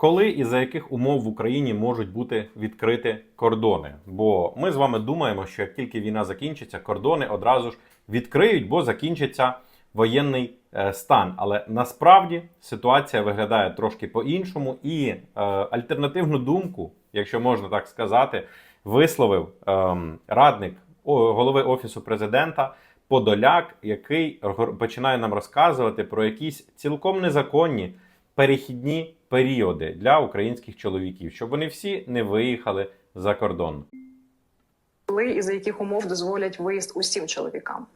Коли і за яких умов в Україні можуть бути відкриті кордони? Бо ми з вами думаємо, що як тільки війна закінчиться, кордони одразу ж відкриють, бо закінчиться воєнний е, стан. Але насправді ситуація виглядає трошки по-іншому, і е, альтернативну думку, якщо можна так сказати, висловив ем, радник голови офісу президента Подоляк, який починає нам розказувати про якісь цілком незаконні перехідні періоди для українських чоловіків, щоб вони всі не виїхали за кордон. коли і за яких умов дозволять виїзд усім чоловікам.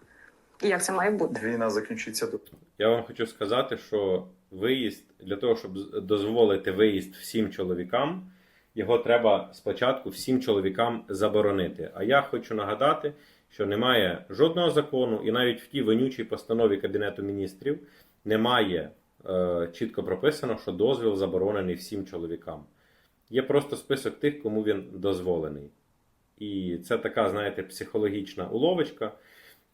І як це має бути? Війна закінчиться до Я вам хочу сказати, що виїзд для того, щоб дозволити виїзд всім чоловікам, його треба спочатку всім чоловікам заборонити. А я хочу нагадати, що немає жодного закону, і навіть в тій вонючій постанові Кабінету міністрів немає чітко прописано, що дозвіл заборонений всім чоловікам. Є просто список тих, кому він дозволений. І це така, знаєте, психологічна уловочка,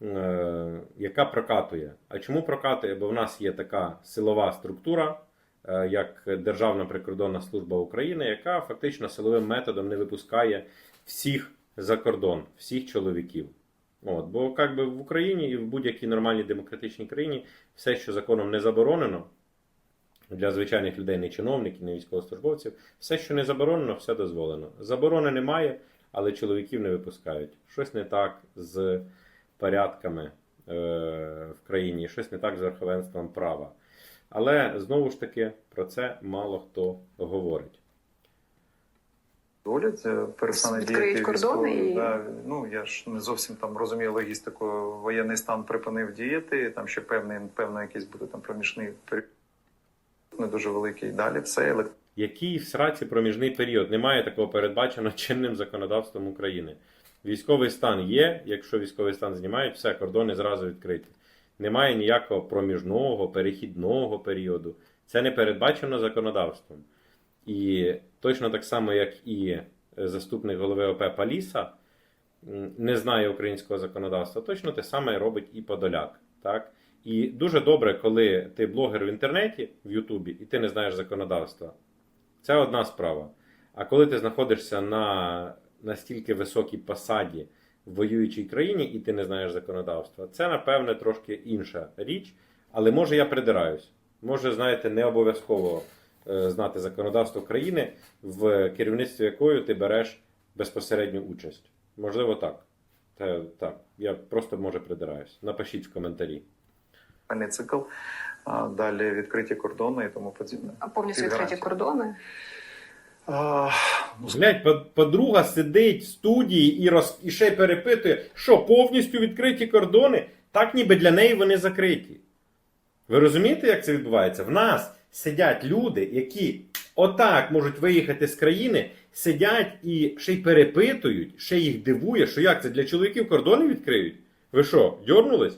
е, яка прокатує. А чому прокатує? Бо в нас є така силова структура, е, як Державна прикордонна служба України, яка фактично силовим методом не випускає всіх за кордон, всіх чоловіків. От, бо як би в Україні і в будь-якій нормальній демократичній країні все, що законом не заборонено, для звичайних людей, не чиновників, не військовослужбовців, все, що не заборонено, все дозволено. Заборони немає, але чоловіків не випускають. Щось не так з порядками е, в країні, щось не так з верховенством права. Але знову ж таки про це мало хто говорить. дозволять, е, перестане діяти кордони і- да, ну я ж не зовсім там розумію логістику. Воєнний стан припинив діяти. Там ще певний, певно, якийсь буде там проміжний період, не дуже великий. Далі все електронно. Який в сраці проміжний період? Немає такого передбачено чинним законодавством України. Військовий стан є. Якщо військовий стан знімають, все, кордони зразу відкриті. Немає ніякого проміжного, перехідного періоду. Це не передбачено законодавством. І точно так само, як і е, заступник голови ОП Паліса не знає українського законодавства, точно те саме робить і Подоляк. Так? І дуже добре, коли ти блогер в інтернеті, в Ютубі, і ти не знаєш законодавства. Це одна справа. А коли ти знаходишся на настільки високій посаді в воюючій країні, і ти не знаєш законодавства, це, напевне, трошки інша річ. Але може я придираюсь. Може, знаєте, не обов'язково е, знати законодавство країни, в керівництві якої ти береш безпосередню участь. Можливо, так. Та, так. Я просто може придираюсь. Напишіть в коментарі. Цикл. Далі відкриті кордони і тому подібне. А повністю відкриті кордони. А, ну, Глядь, подруга сидить в студії і, роз... і ще й перепитує, що повністю відкриті кордони, так ніби для неї вони закриті. Ви розумієте, як це відбувається? В нас сидять люди, які отак можуть виїхати з країни, сидять і ще й перепитують, ще їх дивує, що як це для чоловіків кордони відкриють? Ви що, дьорнулись?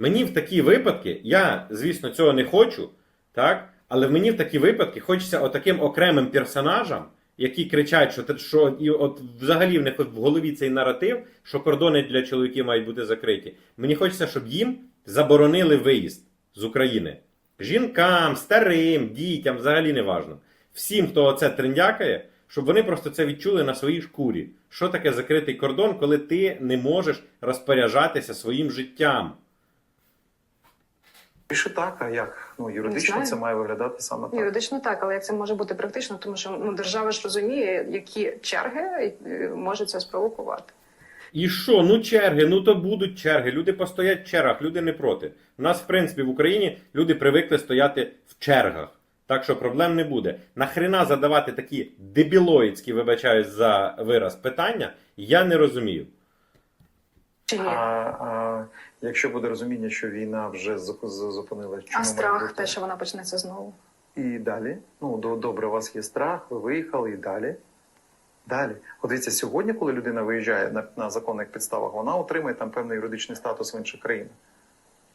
Мені в такі випадки, я, звісно, цього не хочу, так? Але мені в такі випадки хочеться отаким окремим персонажам, які кричать, що, що і от взагалі в них в голові цей наратив, що кордони для чоловіків мають бути закриті. Мені хочеться, щоб їм заборонили виїзд з України. Жінкам, старим, дітям, взагалі не важно. Всім, хто оце трендякає, щоб вони просто це відчули на своїй шкурі. Що таке закритий кордон, коли ти не можеш розпоряджатися своїм життям? Більше так, а як? Ну юридично це має виглядати саме так. Юридично так, але як це може бути практично, тому що ну держава ж розуміє, які черги е, може це спровокувати. І що? Ну черги, ну то будуть черги. Люди постоять в чергах, люди не проти. У нас, в принципі, в Україні люди привикли стояти в чергах. Так що проблем не буде. Нахрена задавати такі дебілоїдські, вибачаюсь за вираз, питання, я не розумію. Чи ні? А, а якщо буде розуміння, що війна вже зуп- зупинилась, чому А страх, те, що вона почнеться знову. І далі. Ну, до- добре, у вас є страх, ви виїхали і далі. Далі. От дивіться, сьогодні, коли людина виїжджає на, на законних підставах, вона отримує там певний юридичний статус в інших країнах.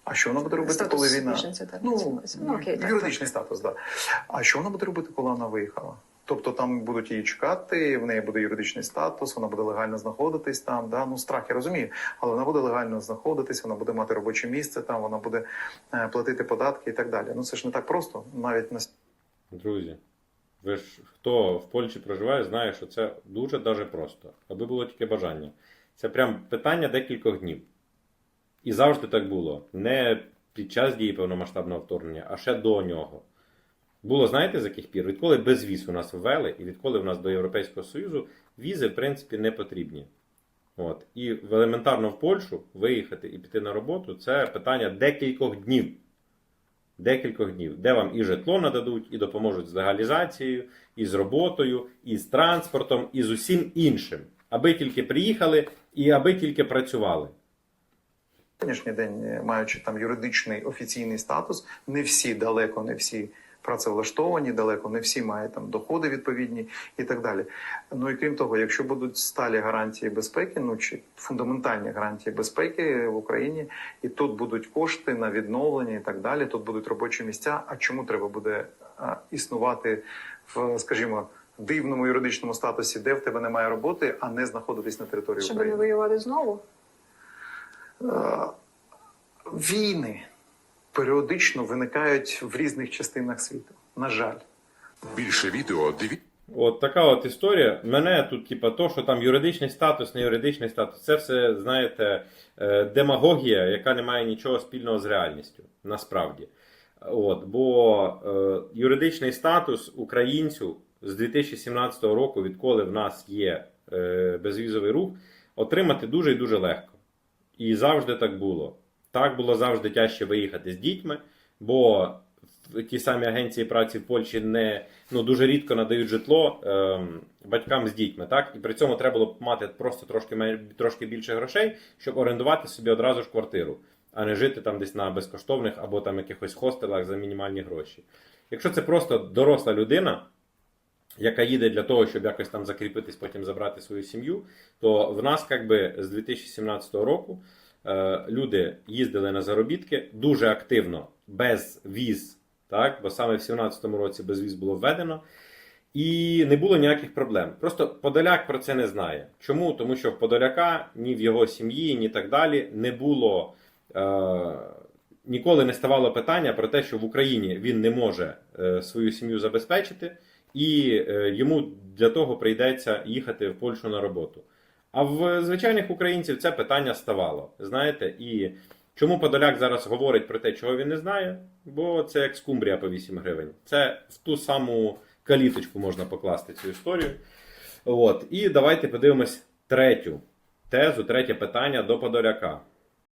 А що вона буде робити, Статус коли війна? біженця, так, Ну. Ну, окей, так, юридичний статус, так. Да. А що вона буде робити, коли вона виїхала? Тобто там будуть її чекати, в неї буде юридичний статус, вона буде легально знаходитись там. Да? Ну, страх я розумію, але вона буде легально знаходитись, вона буде мати робоче місце, там вона буде е, платити податки і так далі. Ну це ж не так просто, навіть на Друзі, Ви ж хто в Польщі проживає, знає, що це дуже даже просто, аби було тільки бажання. Це прям питання декількох днів. І завжди так було. Не під час дії повномасштабного вторгнення, а ще до нього. Було, знаєте, з яких пір? Відколи безвіз у нас ввели, і відколи в нас до Європейського Союзу візи, в принципі, не потрібні. От. І елементарно в Польщу виїхати і піти на роботу це питання декількох днів. Декількох днів, де вам і житло нададуть, і допоможуть з легалізацією, і з роботою, і з транспортом, і з усім іншим. Аби тільки приїхали і аби тільки працювали. сьогоднішній день, е, маючи там юридичний офіційний статус, не всі далеко не всі працевлаштовані, далеко не всі мають там доходи відповідні і так далі. Ну і крім того, якщо будуть сталі гарантії безпеки, ну чи фундаментальні гарантії безпеки в Україні, і тут будуть кошти на відновлення і так далі, тут будуть робочі місця. А чому треба буде існувати в, скажімо, дивному юридичному статусі, де в тебе немає роботи, а не знаходитись на території Щоб України? не воювати знову. Е, війни періодично виникають в різних частинах світу. На жаль, Більше відео дивіться. От така от історія. Мене тут, типа, то, що там юридичний статус, не юридичний статус, це все, знаєте, е, демагогія, яка не має нічого спільного з реальністю. Насправді. От, бо е, юридичний статус українцю з 2017 року, відколи в нас є е, безвізовий рух, отримати дуже і дуже легко. І завжди так було. Так було завжди тяжче виїхати з дітьми, бо ті самі агенції праці в Польщі не ну дуже рідко надають житло ем, батькам з дітьми, так і при цьому треба було мати просто трошки трошки більше грошей, щоб орендувати собі одразу ж квартиру, а не жити там десь на безкоштовних або там якихось хостелах за мінімальні гроші. Якщо це просто доросла людина, яка їде для того, щоб якось там закріпитись, потім забрати свою сім'ю, то в нас, якби з 2017 року, люди їздили на заробітки дуже активно, без віз, так? бо саме в 2017 році без віз було введено. І не було ніяких проблем. Просто Подоляк про це не знає. Чому? Тому що в Подоляка ні в його сім'ї, ні так далі не було. Е- ніколи не ставало питання про те, що в Україні він не може е, свою сім'ю забезпечити, і е, йому для того прийдеться їхати в Польщу на роботу. А в звичайних українців це питання ставало. Знаєте, і чому Подоляк зараз говорить про те, чого він не знає? Бо це як скумбрія по 8 гривень. Це в ту саму каліточку можна покласти цю історію. От. І давайте подивимось третю тезу, третє питання до Подоляка.